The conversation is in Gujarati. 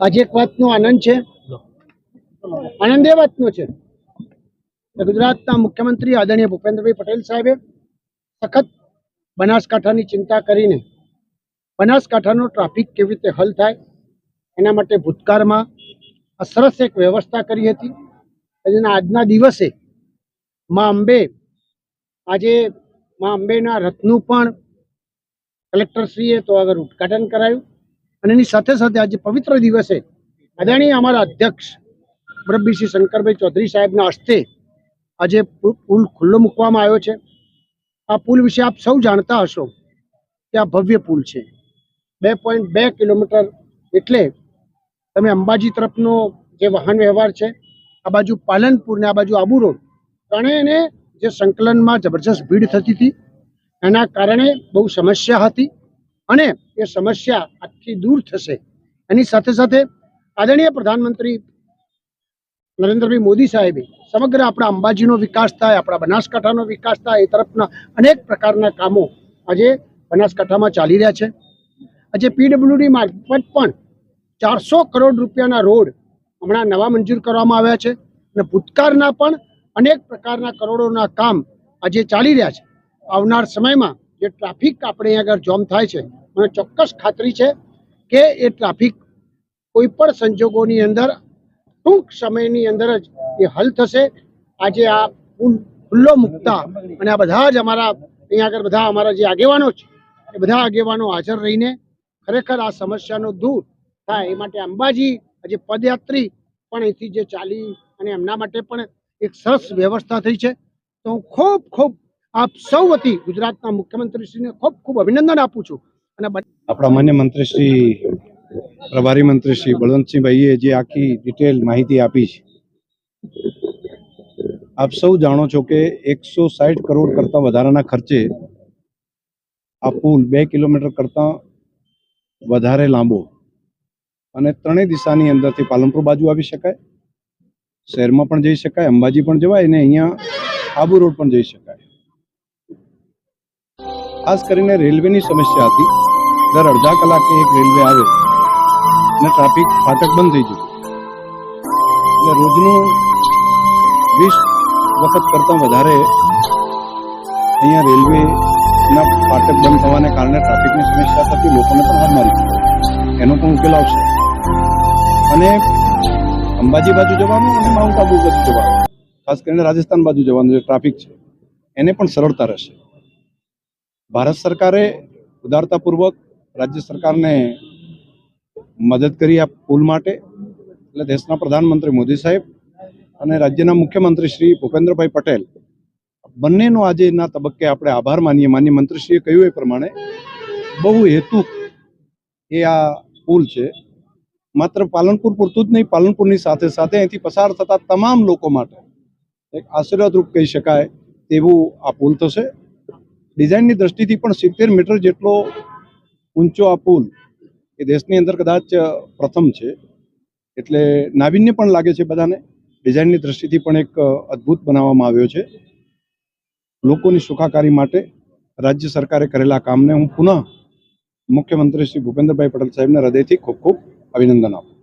આજે એક વાતનો આનંદ છે. આનંદ એ વાતનો છે ગુજરાતના મુખ્યમંત્રી આદરણીય ભૂપેન્દ્રભાઈ પટેલ સાહેબે સખત બનાસકાંઠાની ચિંતા કરીને બનાસકાંઠાનો ટ્રાફિક કેવી રીતે હલ થાય એના માટે ભૂતકાળમાં આ સરસ એક વ્યવસ્થા કરી હતી. અને આજના દિવસે મા અંબે આજે મા અંબેના રથનું પણ કલેક્ટરશ્રીએ તો આગળ ઉદઘાટન કરાયું. અને એની સાથે સાથે આજે પવિત્ર દિવસે આદરણીય અમારા અધ્યક્ષ મુરબ્બી શ્રી શંકરભાઈ ચૌધરી સાહેબના હસ્તે આજે પુલ ખુલ્લો મૂકવામાં આવ્યો છે. આ પુલ વિશે આપ સૌ જાણતા હશો કે આ ભવ્ય પુલ છે. બે પોઈન્ટ બે કિલોમીટર એટલે તમે અંબાજી તરફનો જે વાહન વ્યવહાર છે, આ બાજુ પાલનપુર ને આ બાજુ આબુ રોડ ત્રણેયને જે સંકલનમાં જબરજસ્ત ભીડ થતી હતી, એના કારણે બહુ સમસ્યા હતી. અને એ સમસ્યા આખી દૂર થશે. એની સાથે સાથે આદરણીય પ્રધાનમંત્રી નરેન્દ્રભાઈ મોદી સાહેબે સમગ્ર આપણા અંબાજીનો વિકાસ થાય, આપણા બનાસકાંઠાનો વિકાસ થાય, એ તરફના અનેક પ્રકારના કામો આજે બનાસકાંઠામાં ચાલી રહ્યા છે. આજે પીડબ્લ્યુડી મારફત પણ ચારસો કરોડ રૂપિયાના રોડ હમણાં નવા મંજૂર કરવામાં આવ્યા છે અને ભૂતકાળના પણ અનેક પ્રકારના કરોડોના કામ આજે ચાલી રહ્યા છે. આવનાર સમયમાં જે ટ્રાફિક આપણે આગળ જોમ થાય છે મને ચોક્કસ ખાતરી છે કે એ ટ્રાફિક કોઈ પણ સંજોગોની અંદર, ટૂંક સમયની અંદર જ એ હલ થશે. આજે આ પુલ ખુલ્લો મૂકતા અને આ બધા જ અમારા અહીંયા આગળ બધા અમારા જે આગેવાનો છે, એ બધા આગેવાનો હાજર રહીને ખરેખર આ સમસ્યાનો દૂર થાય એ માટે અંબાજી આજે પદયાત્રી પણ અહીંથી જે ચાલી અને એમના માટે પણ એક સરસ વ્યવસ્થા થઈ છે. તો હું ખૂબ ખૂબ આપ સૌ વતી ગુજરાતના મુખ્યમંત્રીશ્રીને ખૂબ ખૂબ અભિનંદન આપું છું. અને આપણા માન્ય મંત્રી શ્રી, પ્રભારી મંત્રી બળવંતસિંહભાઈએ જે આખી ડિટેલ માહિતી આપી છે, આપ સૌ જાણો છો કે એકસો સાઠ કરોડ કરતાં વધારાના ખર્ચે આ પુલ બે કિલોમીટર કરતાં વધારે લાંબો. અને ત્રણેય દિશાની અંદરથી પાલનપુર બાજુ આવી શકાય, શહેરમાં પણ જઈ શકાય, અંબાજી પણ જવાય અને અહીંયા આબુ રોડ પણ જઈ શકાય. ખાસ કરીને રેલવેની સમસ્યા હતી. દર અડધા કલાકે એક રેલવે આવે અને ટ્રાફિક ફાટક બંધ થઈ જતું એટલે રોજનું વીસ વખત કરતાં વધારે અહીંયા રેલવેના ફાટક બંધ થવાને કારણે ટ્રાફિકની સમસ્યા થતી લોકોને પણ હાર મારી એનો પણ ઉકેલ આવશે. અને અંબાજી બાજુ જવાનું અને માઉન્ટ આબુ બાજુ જવાનું. ખાસ કરીને રાજસ્થાન બાજુ જવાનું જે ટ્રાફિક છે, એને પણ સરળતા રહેશે. ભારત સરકારે ઉદારતાપૂર્વક રાજ્ય સરકારને મદદ કરી આ પુલ માટે, એટલે દેશના પ્રધાનમંત્રી મોદી સાહેબ અને રાજ્યના મુખ્યમંત્રી શ્રી ભૂપેન્દ્રભાઈ પટેલ, બંનેનો આજે એના તબક્કે આપણે આભાર માનીએ. માન્ય મંત્રીશ્રીએ કહ્યું એ પ્રમાણે, બહુ હેતુ એ આ પુલ છે. માત્ર પાલનપુર પૂરતું જ નહીં, પાલનપુરની સાથે સાથે અહીંથી પસાર થતા તમામ લોકો માટે એક આશીર્વાદરૂપ કહી શકાય તેવું આ પુલ થશે. ડિઝાઇનની દ્રષ્ટિથી પણ સિત્તેર મીટર જેટલો ઊંચો આ પુલ એ દેશની અંદર કદાચ પ્રથમ છે. એટલે નાવીન્ય પણ લાગે છે બધાને. ડિઝાઇનની દ્રષ્ટિથી પણ એક અદ્ભુત બનાવવામાં આવ્યો છે. લોકોની સુખાકારી માટે રાજ્ય સરકારે કરેલા કામને હું પુનઃ મુખ્યમંત્રી શ્રી ભૂપેન્દ્રભાઈ પટેલ સાહેબને હૃદયથી ખૂબ ખૂબ અભિનંદન આપું